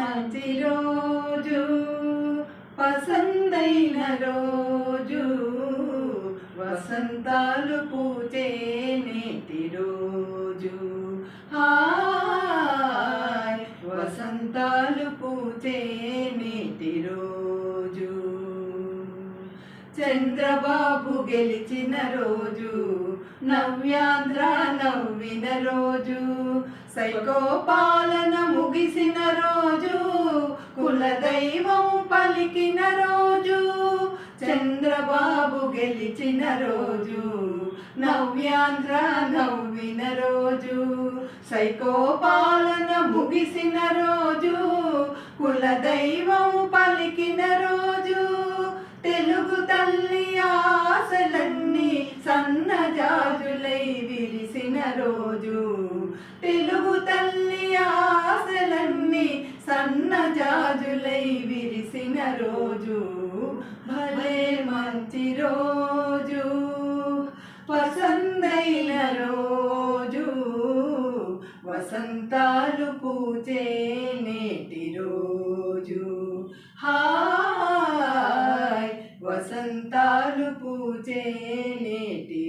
మంచి రోజు పసందైన రోజు వసంతాలు పూచే నేటి రోజు. హాయ్ వసంతాలు పూచే నేటి రోజు. చంద్రబాబు గెలిచిన రోజు నవ్యాంధ్ర నవ్విన రోజు. సైకో పాలనము దైవం పలికిన రోజు చంద్రబాబు గెలిచిన రోజు నవ్యాంధ్ర నవ్విన రోజు సైకోపాలన ముగిసిన రోజు కులదైవం పలికిన రోజు తెలుగు తల్లి ఆశలన్నీ సన్నజాజులై విరిసిన రోజు తెలుగు తల్లి ఆ పుట్టిన రోజు భలే మంచి రోజు. వసందైన రోజు వసంతాలు పూచే నేటి రోజు. హాయ్ వసంతాలు పూచే నేటి